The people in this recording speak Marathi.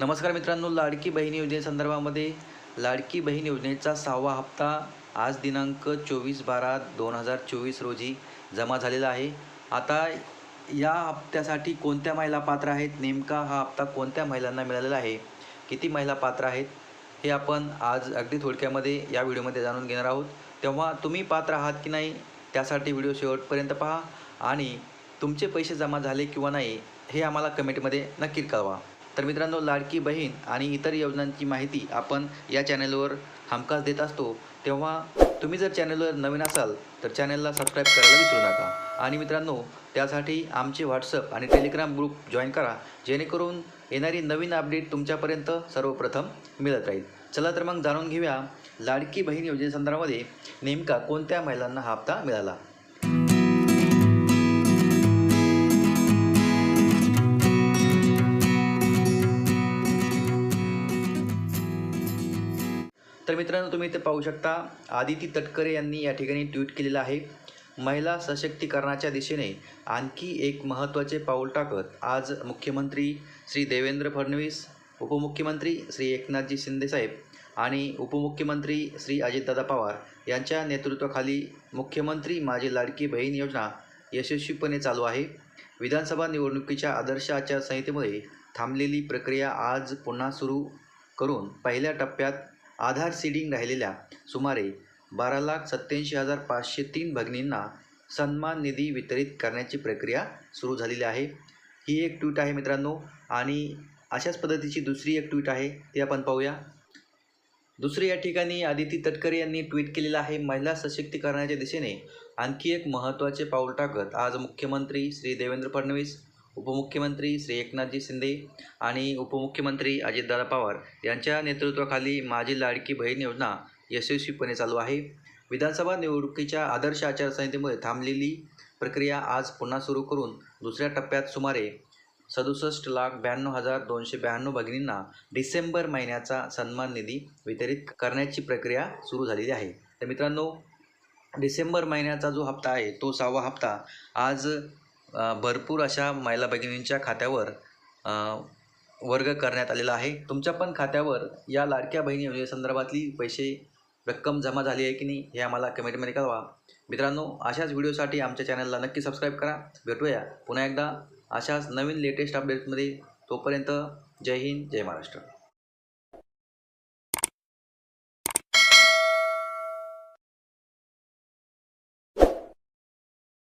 नमस्कार मित्रांनो लाडकी बहीण योजनेसंदर्भामध्ये लाडकी बहीण योजनेचा सहावा हप्ता आज दिनांक चोवीस बारा दोन हजार चोवीस रोजी जमा झालेला आहे. आता या हप्त्यासाठी कोणत्या महिला पात्र आहेत? नेमका हा हप्ता कोणत्या महिलांना मिळालेला आहे? किती महिला पात्र आहेत? हे आपण आज अगदी थोडक्यामध्ये या व्हिडिओमध्ये जाणून घेणार आहोत. तेव्हा तुम्ही पात्र आहात की नाही त्यासाठी व्हिडिओ शेवटपर्यंत पहा आणि तुमचे पैसे जमा झाले किंवा नाही हे आम्हाला कमेंटमध्ये नक्की कळवा. तर मित्रांनो लाडकी बहीण आणि इतर योजनांची माहिती आपण या चॅनलवर हमखास देत असतो. तेव्हा तुम्ही जर चॅनलवर नवीन असाल तर चॅनलला सबस्क्राईब करायला विसरू नका. आणि मित्रांनो त्यासाठी आमचे व्हॉट्सअप आणि टेलिग्राम ग्रुप जॉईन करा जेणेकरून येणारी नवीन अपडेट तुमच्यापर्यंत सर्वप्रथम मिळत राहील. चला तर मग जाणून घेऊया लाडकी बहीण योजनेसंदर्भामध्ये नेमका कोणत्या महिलांना हा हप्ता मिळाला? तर मित्रांनो तुम्ही इथे पाहू शकता आदिती तटकरे यांनी या ठिकाणी ट्विट केलेलं आहे महिला सशक्तीकरणाच्या दिशेने आणखी एक महत्त्वाचे पाऊल टाकत आज मुख्यमंत्री श्री देवेंद्र फडणवीस उपमुख्यमंत्री श्री एकनाथजी शिंदेसाहेब आणि उपमुख्यमंत्री श्री अजितदादा पवार यांच्या नेतृत्वाखाली मुख्यमंत्री माझी लाडकी बहीण योजना यशस्वीपणे चालू आहे. विधानसभा निवडणुकीच्या आदर्श आचारसंहितेमुळे थांबलेली प्रक्रिया आज पुन्हा सुरू करून पहिल्या टप्प्यात आधार सीडिंग राहिलेल्या सुमारे बारा लाख सत्त्याऐंशी हजार पाचशे तीन भगिनींना सन्मान निधी वितरित करण्याची प्रक्रिया सुरू झालेली आहे. ही एक ट्विट आहे मित्रांनो. आणि अशाच पद्धतीची दुसरी एक ट्विट आहे ती आपण पाहूया. दुसरी या ठिकाणी आदिती तटकरे यांनी ट्विट केलेलं आहे महिला सशक्तीकरणाच्या दिशेने आणखी एक महत्त्वाचे पाऊल टाकत आज मुख्यमंत्री श्री देवेंद्र फडणवीस उपमुख्यमंत्री श्री एकनाथजी शिंदे आणि उपमुख्यमंत्री अजितदादा पवार यांच्या नेतृत्वाखाली माझी लाडकी बहीण योजना यशस्वीपणे चालू आहे. विधानसभा निवडणुकीच्या आदर्श आचारसंहितेमुळे थांबलेली प्रक्रिया आज पुन्हा सुरू करून दुसऱ्या टप्प्यात सुमारे सदुसष्ट लाख ब्याण्णव हजार दोनशे ब्याण्णव भगिनींना डिसेंबर महिन्याचा सन्मान निधी वितरित करण्याची प्रक्रिया सुरू झालेली आहे. तर मित्रांनो डिसेंबर महिन्याचा जो हप्ता आहे तो सहावा हप्ता आज भरपूर अशा महिला भगिनींच्या खात्यावर वर्ग करण्यात आलेला आहे. तुमच्या पण खात्यावर या लाडक्या बहिणी योजनेसंदर्भातली पैसे रक्कम जमा झाली आहे की नाही हे आम्हाला कमेंटमध्ये कळवा. मित्रांनो अशाच व्हिडिओसाठी आमच्या चॅनलला नक्की सबस्क्राईब करा. भेटूया पुन्हा एकदा अशाच नवीन लेटेस्ट अपडेट्समध्ये. तोपर्यंत जय हिंद जय महाराष्ट्र.